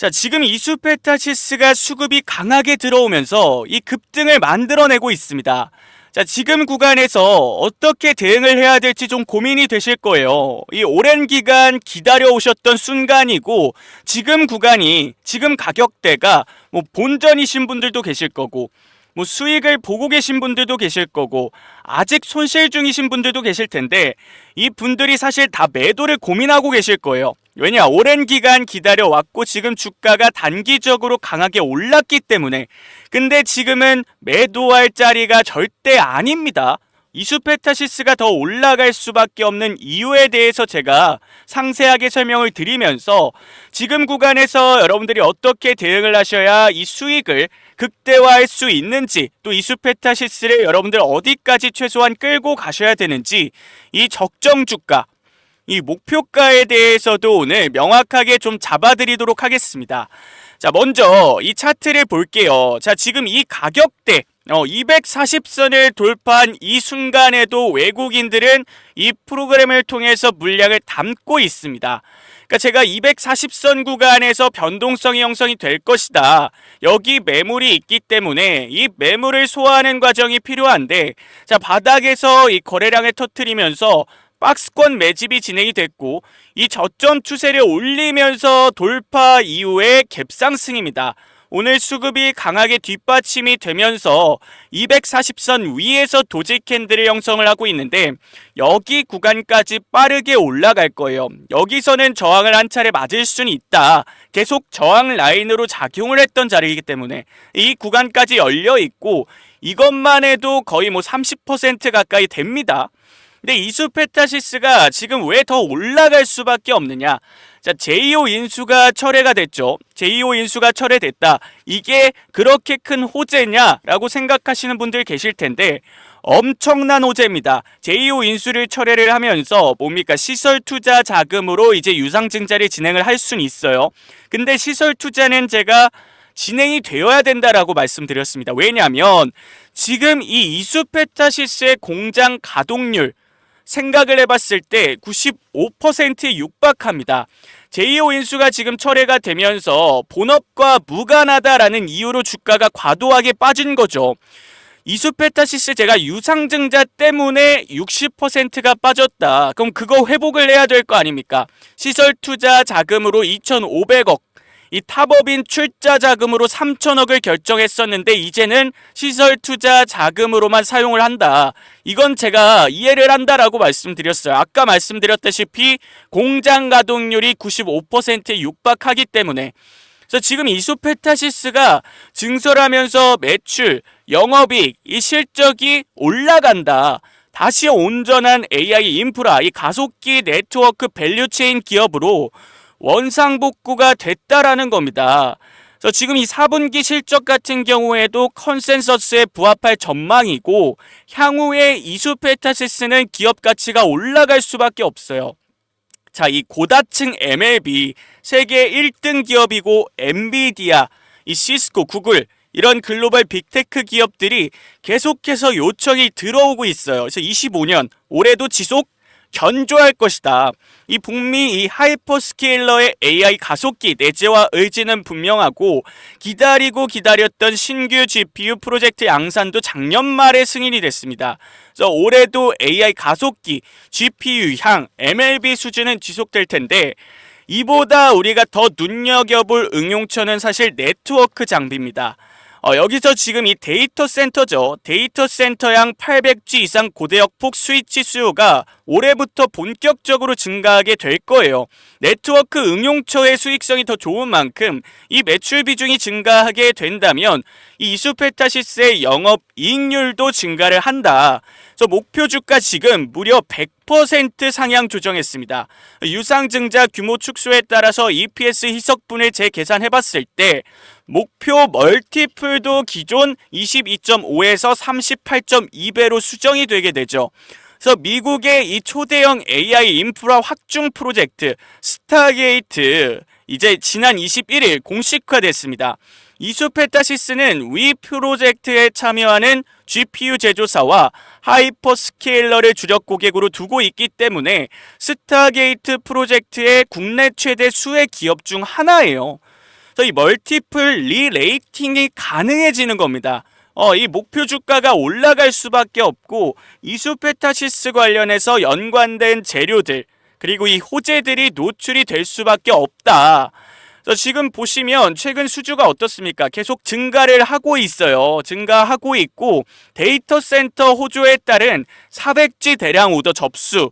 자, 지금 이수페타시스가 수급이 강하게 들어오면서 이 급등을 만들어내고 있습니다. 자, 지금 구간에서 어떻게 대응을 해야 될지 좀 고민이 되실 거예요. 이 오랜 기간 기다려 오셨던 순간이고, 지금 구간이, 지금 가격대가 뭐 본전이신 분들도 계실 거고, 뭐 수익을 보고 계신 분들도 계실 거고, 아직 손실 중이신 분들도 계실 텐데, 이 분들이 사실 다 매도를 고민하고 계실 거예요. 왜냐, 오랜 기간 기다려왔고 지금 주가가 단기적으로 강하게 올랐기 때문에. 근데 지금은 매도할 자리가 절대 아닙니다. 이수페타시스가 더 올라갈 수밖에 없는 이유에 대해서 제가 상세하게 설명을 드리면서 지금 구간에서 여러분들이 어떻게 대응을 하셔야 이 수익을 극대화할 수 있는지 또 이수페타시스를 여러분들 어디까지 최소한 끌고 가셔야 되는지 이 적정 주가 이 목표가에 대해서도 오늘 명확하게 좀 잡아드리도록 하겠습니다. 자, 먼저 이 차트를 볼게요. 자, 지금 이 가격대 어, 240선을 돌파한 이 순간에도 외국인들은 이 프로그램을 통해서 물량을 담고 있습니다. 그러니까 제가 240선 구간에서 변동성이 형성이 될 것이다. 여기 매물이 있기 때문에 이 매물을 소화하는 과정이 필요한데 자, 바닥에서 이 거래량을 터트리면서 박스권 매집이 진행이 됐고 이 저점 추세를 올리면서 돌파 이후에 갭상승입니다. 오늘 수급이 강하게 뒷받침이 되면서 240선 위에서 도직 캔들을 형성을 하고 있는데 여기 구간까지 빠르게 올라갈 거예요. 여기서는 저항을 한 차례 맞을 수는 있다. 계속 저항 라인으로 작용을 했던 자리이기 때문에 이 구간까지 열려 있고 이것만 해도 거의 뭐 30% 가까이 됩니다. 근데 이수페타시스가 지금 왜 더 올라갈 수밖에 없느냐? 자, 제2호 인수가 철회가 됐죠. 제2호 인수가 철회됐다. 이게 그렇게 큰 호재냐라고 생각하시는 분들 계실 텐데 엄청난 호재입니다. 제2호 인수를 철회를 하면서 뭡니까? 시설 투자 자금으로 이제 유상증자를 진행을 할 수는 있어요. 근데 시설 투자는 제가 진행이 되어야 된다라고 말씀드렸습니다. 왜냐하면 지금 이 이수페타시스의 공장 가동률 생각을 해봤을 때 95%에 육박합니다. 제2호 인수가 지금 철회가 되면서 본업과 무관하다라는 이유로 주가가 과도하게 빠진 거죠. 이수페타시스 제가 유상증자 때문에 60%가 빠졌다. 그럼 그거 회복을 해야 될 거 아닙니까? 시설 투자 자금으로 2,500억 이 탑업인 출자 자금으로 3천억을 결정했었는데 이제는 시설 투자 자금으로만 사용을 한다. 이건 제가 이해를 한다라고 말씀드렸어요. 아까 말씀드렸다시피 공장 가동률이 95%에 육박하기 때문에 그래서 지금 이소페타시스가 증설하면서 매출, 영업이익, 이 실적이 올라간다. 다시 온전한 AI 인프라, 이 가속기 네트워크 밸류체인 기업으로 원상복구가 됐다라는 겁니다. 그래서 지금 이 4분기 실적 같은 경우에도 컨센서스에 부합할 전망이고 향후에 이수페타시스는 기업 가치가 올라갈 수밖에 없어요. 자, 이 고다층 MLB 세계 1등 기업이고 엔비디아, 이 시스코, 구글 이런 글로벌 빅테크 기업들이 계속해서 요청이 들어오고 있어요. 그래서 25년 올해도 지속 견조할 것이다. 이 북미 이 하이퍼스케일러의 AI 가속기 내재와 의지는 분명하고 기다리고 기다렸던 신규 GPU 프로젝트 양산도 작년 말에 승인이 됐습니다. 그래서 올해도 AI 가속기, GPU 향, MLB 수준은 지속될 텐데 이보다 우리가 더 눈여겨볼 응용처는 사실 네트워크 장비입니다. 어, 여기서 지금 이 데이터 센터죠. 데이터 센터양 800G 이상 고대역 폭 스위치 수요가 올해부터 본격적으로 증가하게 될 거예요. 네트워크 응용처의 수익성이 더 좋은 만큼 이 매출 비중이 증가하게 된다면 이 이수페타시스의 영업 이익률도 증가를 한다. 그래서 목표 주가 지금 무려 100% 상향 조정했습니다. 유상 증자 규모 축소에 따라서 EPS 희석분을 재계산해 봤을 때 목표 멀티플도 기존 22.5에서 38.2배로 수정이 되게 되죠. 그래서 미국의 이 초대형 AI 인프라 확충 프로젝트 스타게이트 이제 지난 21일 공식화됐습니다. 이수페타시스는 위 프로젝트에 참여하는 GPU 제조사와 하이퍼스케일러를 주력 고객으로 두고 있기 때문에 스타게이트 프로젝트의 국내 최대 수혜 기업 중 하나예요. 이 멀티플 리레이팅이 가능해지는 겁니다. 어, 이 목표 주가가 올라갈 수밖에 없고 이수페타시스 관련해서 연관된 재료들 그리고 이 호재들이 노출이 될 수밖에 없다. 그래서 지금 보시면 최근 수주가 어떻습니까? 계속 증가를 하고 있어요. 증가하고 있고 데이터 센터 호조에 따른 400G 대량 오더 접수,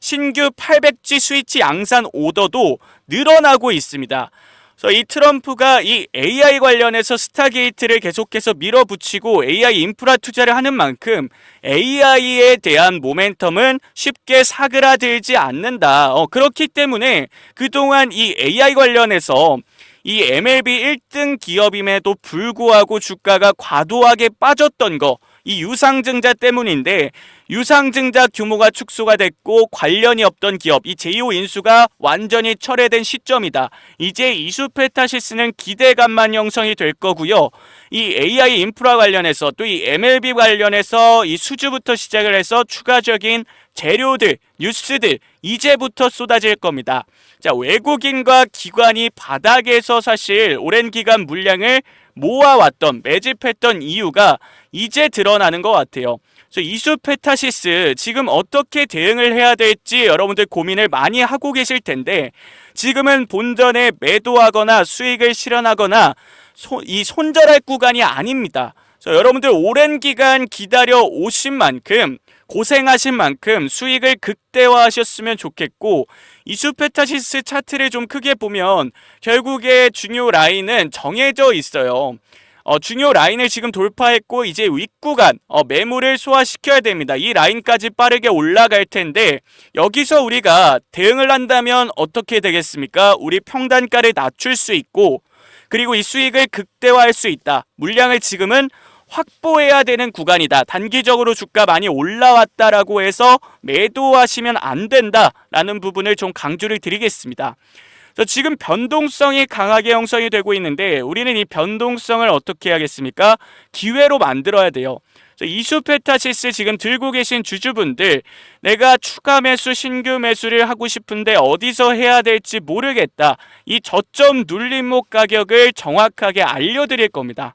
신규 800G 스위치 양산 오더도 늘어나고 있습니다. 그래서 이 트럼프가 이 AI 관련해서 스타게이트를 계속해서 밀어붙이고 AI 인프라 투자를 하는 만큼 AI에 대한 모멘텀은 쉽게 사그라들지 않는다. 어, 그렇기 때문에 그동안 이 AI 관련해서 이 MLB 1등 기업임에도 불구하고 주가가 과도하게 빠졌던 거, 이 유상증자 때문인데 유상증자 규모가 축소가 됐고 관련이 없던 기업 이 제2호 인수가 완전히 철회된 시점이다. 이제 이수페타시스는 기대감만 형성이 될 거고요. 이 AI 인프라 관련해서 또 이 MLB 관련해서 이 수주부터 시작을 해서 추가적인 재료들, 뉴스들 이제부터 쏟아질 겁니다. 자, 외국인과 기관이 바닥에서 사실 오랜 기간 물량을 모아왔던 매집했던 이유가 이제 드러나는 것 같아요. 이수페타시스 지금 어떻게 대응을 해야 될지 여러분들 고민을 많이 하고 계실 텐데 지금은 본전에 매도하거나 수익을 실현하거나 소, 이 손절할 구간이 아닙니다. 그래서 여러분들 오랜 기간 기다려 오신 만큼 고생하신 만큼 수익을 극대화하셨으면 좋겠고 이수페타시스 차트를 좀 크게 보면 결국에 중요 라인은 정해져 있어요. 어, 중요 라인을 지금 돌파했고 이제 윗구간 어, 매물을 소화시켜야 됩니다. 이 라인까지 빠르게 올라갈 텐데 여기서 우리가 대응을 한다면 어떻게 되겠습니까? 우리 평단가를 낮출 수 있고 그리고 이 수익을 극대화할 수 있다. 물량을 지금은 확보해야 되는 구간이다. 단기적으로 주가 많이 올라왔다라고 해서 매도하시면 안 된다라는 부분을 좀 강조를 드리겠습니다. 지금 변동성이 강하게 형성이 되고 있는데 우리는 이 변동성을 어떻게 하겠습니까? 기회로 만들어야 돼요. 이수페타시스 지금 들고 계신 주주분들 내가 추가 매수 신규 매수를 하고 싶은데 어디서 해야 될지 모르겠다. 이 저점 눌림목 가격을 정확하게 알려드릴 겁니다.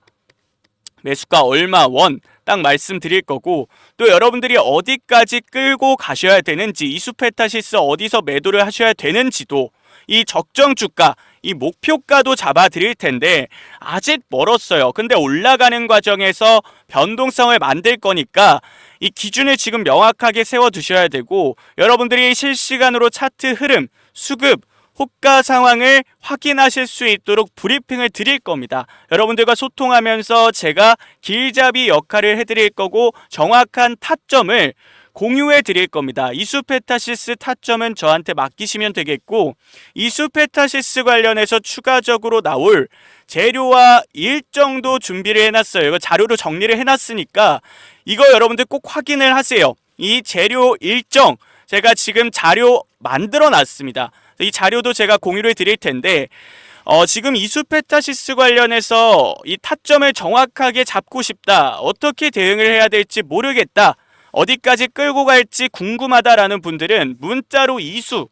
매수가 얼마 원 딱 말씀드릴 거고 또 여러분들이 어디까지 끌고 가셔야 되는지 이수페타시스 어디서 매도를 하셔야 되는지도 이 적정 주가, 이 목표가도 잡아 드릴 텐데 아직 멀었어요. 근데 올라가는 과정에서 변동성을 만들 거니까 이 기준을 지금 명확하게 세워 두셔야 되고 여러분들이 실시간으로 차트 흐름, 수급, 호가 상황을 확인하실 수 있도록 브리핑을 드릴 겁니다. 여러분들과 소통하면서 제가 길잡이 역할을 해드릴 거고 정확한 타점을 공유해 드릴 겁니다. 이수페타시스 타점은 저한테 맡기시면 되겠고 이수페타시스 관련해서 추가적으로 나올 재료와 일정도 준비를 해놨어요. 이거 자료로 정리를 해놨으니까 이거 여러분들 꼭 확인을 하세요. 이 재료 일정 제가 지금 자료 만들어 놨습니다. 이 자료도 제가 공유를 드릴 텐데 어, 지금 이수페타시스 관련해서 이 타점을 정확하게 잡고 싶다. 어떻게 대응을 해야 될지 모르겠다. 어디까지 끌고 갈지 궁금하다라는 분들은 문자로 이수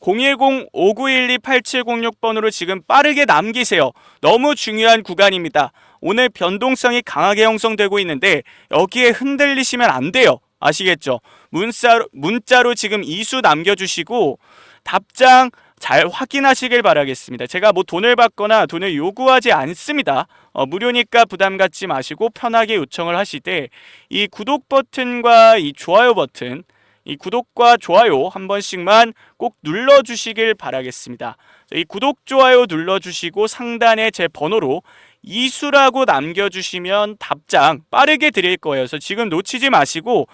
010-5912-8706번으로 지금 빠르게 남기세요. 너무 중요한 구간입니다. 오늘 변동성이 강하게 형성되고 있는데 여기에 흔들리시면 안 돼요. 아시겠죠? 문자로, 문자로 지금 이수 남겨주시고 답장 잘 확인하시길 바라겠습니다. 제가 뭐 돈을 받거나 돈을 요구하지 않습니다. 어, 무료니까 부담 갖지 마시고 편하게 요청을 하시되 이 구독 버튼과 이 좋아요 버튼 이 구독과 좋아요 한 번씩만 꼭 눌러주시길 바라겠습니다. 이 구독, 좋아요 눌러주시고 상단에 제 번호로 이수라고 남겨주시면 답장 빠르게 드릴 거예요. 그래서 지금 놓치지 마시고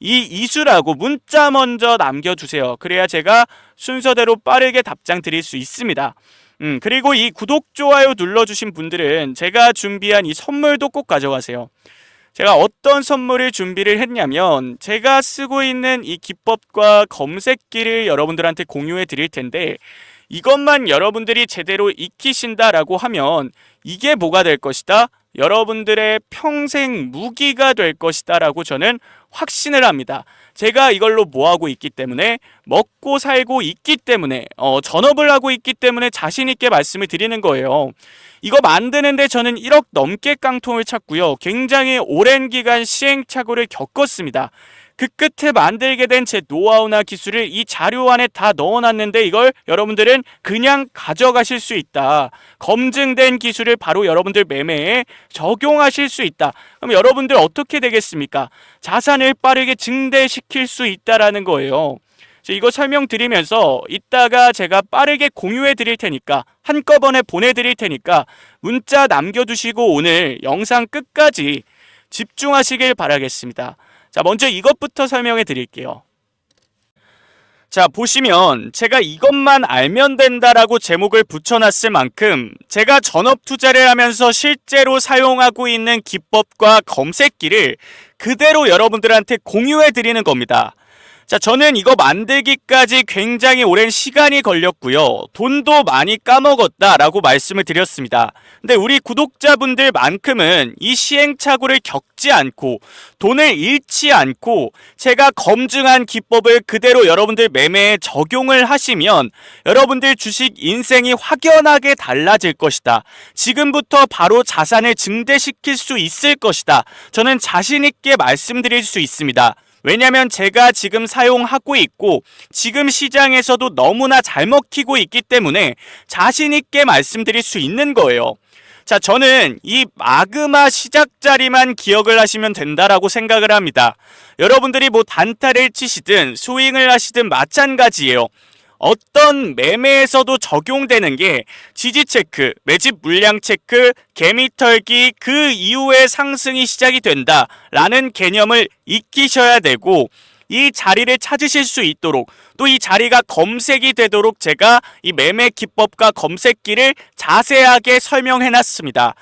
이 이수라고 문자 먼저 남겨주세요. 그래야 제가 순서대로 빠르게 답장 드릴 수 있습니다. 음, 그리고 이 구독, 좋아요 눌러주신 분들은 제가 준비한 이 선물도 꼭 가져가세요. 제가 어떤 선물을 준비를 했냐면 제가 쓰고 있는 이 기법과 검색기를 여러분들한테 공유해 드릴 텐데 이것만 여러분들이 제대로 익히신다라고 하면 이게 뭐가 될 것이다? 여러분들의 평생 무기가 될 것이다 라고 저는 확신을 합니다. 제가 이걸로 뭐 하고 있기 때문에 먹고 살고 있기 때문에 어, 전업을 하고 있기 때문에 자신 있게 말씀을 드리는 거예요. 이거 만드는데 저는 1억 넘게 깡통을 찼고요. 굉장히 오랜 기간 시행착오를 겪었습니다. 그 끝에 만들게 된 제 노하우나 기술을 이 자료 안에 다 넣어놨는데 이걸 여러분들은 그냥 가져가실 수 있다. 검증된 기술을 바로 여러분들 매매에 적용하실 수 있다. 그럼 여러분들 어떻게 되겠습니까? 자산을 빠르게 증대시킬 수 있다라는 거예요. 이거 설명드리면서 이따가 제가 빠르게 공유해 드릴 테니까 한꺼번에 보내드릴 테니까 문자 남겨두시고 오늘 영상 끝까지 집중하시길 바라겠습니다. 자, 먼저 이것부터 설명해 드릴게요. 자, 보시면 제가 이것만 알면 된다라고 제목을 붙여놨을 만큼 제가 전업 투자를 하면서 실제로 사용하고 있는 기법과 검색기를 그대로 여러분들한테 공유해 드리는 겁니다. 자, 저는 이거 만들기까지 굉장히 오랜 시간이 걸렸고요. 돈도 많이 까먹었다라고 말씀을 드렸습니다. 근데 우리 구독자분들만큼은 이 시행착오를 겪지 않고 돈을 잃지 않고 제가 검증한 기법을 그대로 여러분들 매매에 적용을 하시면 여러분들 주식 인생이 확연하게 달라질 것이다. 지금부터 바로 자산을 증대시킬 수 있을 것이다. 저는 자신 있게 말씀드릴 수 있습니다. 왜냐면 제가 지금 사용하고 있고 지금 시장에서도 너무나 잘 먹히고 있기 때문에 자신있게 말씀드릴 수 있는 거예요. 자, 저는 이 마그마 시작 자리만 기억을 하시면 된다라고 생각을 합니다. 여러분들이 뭐 단타를 치시든 스윙을 하시든 마찬가지예요. 어떤 매매에서도 적용되는 게 지지 체크, 매집 물량 체크, 개미 털기 그 이후에 상승이 시작이 된다라는 개념을 익히셔야 되고 이 자리를 찾으실 수 있도록 또 이 자리가 검색이 되도록 제가 이 매매 기법과 검색기를 자세하게 설명해 놨습니다.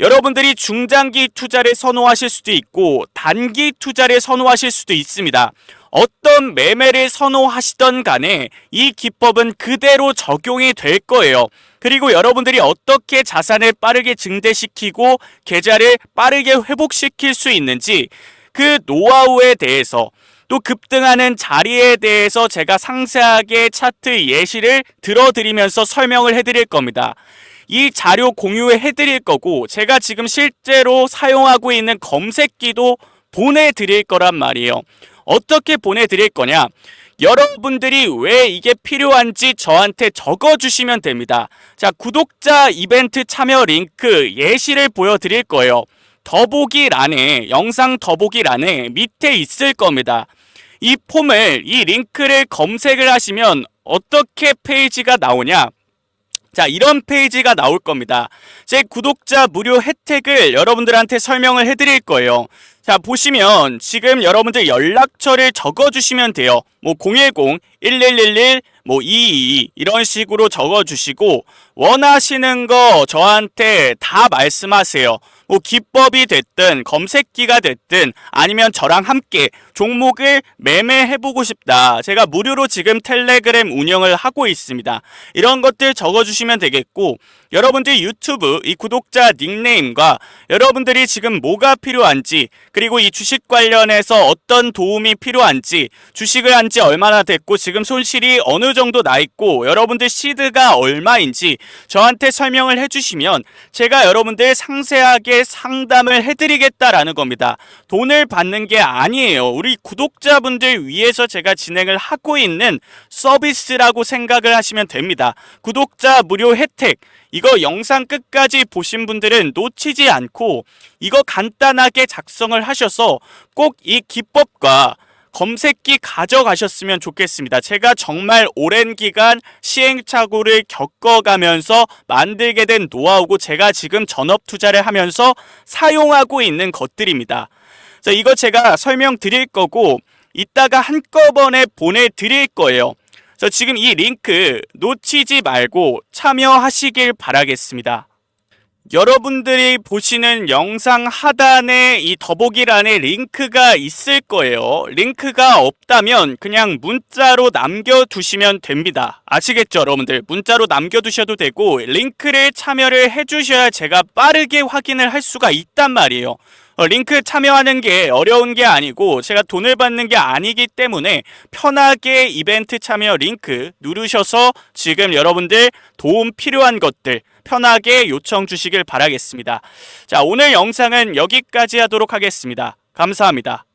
여러분들이 중장기 투자를 선호하실 수도 있고 단기 투자를 선호하실 수도 있습니다. 어떤 매매를 선호하시던 간에 이 기법은 그대로 적용이 될 거예요. 그리고 여러분들이 어떻게 자산을 빠르게 증대시키고 계좌를 빠르게 회복시킬 수 있는지 그 노하우에 대해서 또 급등하는 자리에 대해서 제가 상세하게 차트 예시를 들어드리면서 설명을 해드릴 겁니다. 이 자료 공유해 드릴 거고 제가 지금 실제로 사용하고 있는 검색기도 보내드릴 거란 말이에요. 어떻게 보내드릴 거냐? 여러분들이 왜 이게 필요한지 저한테 적어주시면 됩니다. 자, 구독자 이벤트 참여 링크 예시를 보여드릴 거예요. 더보기란에, 영상 더보기란에 밑에 있을 겁니다. 이 폼을, 이 링크를 검색을 하시면 어떻게 페이지가 나오냐? 자, 이런 페이지가 나올 겁니다. 제 구독자 무료 혜택을 여러분들한테 설명을 해드릴 거예요. 자, 보시면 지금 여러분들 연락처를 적어주시면 돼요. 뭐 010-1111, 뭐 222 이런 식으로 적어주시고 원하시는 거 저한테 다 말씀하세요. 뭐 기법이 됐든 검색기가 됐든 아니면 저랑 함께 종목을 매매해보고 싶다. 제가 무료로 지금 텔레그램 운영을 하고 있습니다. 이런 것들 적어주시면 되겠고 여러분들 유튜브 이 구독자 닉네임과 여러분들이 지금 뭐가 필요한지 그리고 이 주식 관련해서 어떤 도움이 필요한지 주식을 한 지 얼마나 됐고 지금 손실이 어느 정도 나 있고 여러분들 시드가 얼마인지 저한테 설명을 해주시면 제가 여러분들 상세하게 상담을 해드리겠다라는 겁니다. 돈을 받는 게 아니에요. 우리 구독자분들 위해서 제가 진행을 하고 있는 서비스라고 생각을 하시면 됩니다. 구독자 무료 혜택 이거 영상 끝까지 보신 분들은 놓치지 않고 이거 간단하게 작성을 하셔서 꼭 이 기법과 검색기 가져가셨으면 좋겠습니다. 제가 정말 오랜 기간 시행착오를 겪어가면서 만들게 된 노하우고 제가 지금 전업 투자를 하면서 사용하고 있는 것들입니다. 자, 이거 제가 설명드릴 거고 이따가 한꺼번에 보내드릴 거예요. 저 지금 이 링크 놓치지 말고 참여하시길 바라겠습니다. 여러분들이 보시는 영상 하단에 이 더보기란에 링크가 있을 거예요. 링크가 없다면 그냥 문자로 남겨두시면 됩니다. 아시겠죠, 여러분들? 문자로 남겨두셔도 되고 링크를 참여를 해주셔야 제가 빠르게 확인을 할 수가 있단 말이에요. 어, 링크 참여하는 게 어려운 게 아니고 제가 돈을 받는 게 아니기 때문에 편하게 이벤트 참여 링크 누르셔서 지금 여러분들 도움 필요한 것들 편하게 요청 주시길 바라겠습니다. 자, 오늘 영상은 여기까지 하도록 하겠습니다. 감사합니다.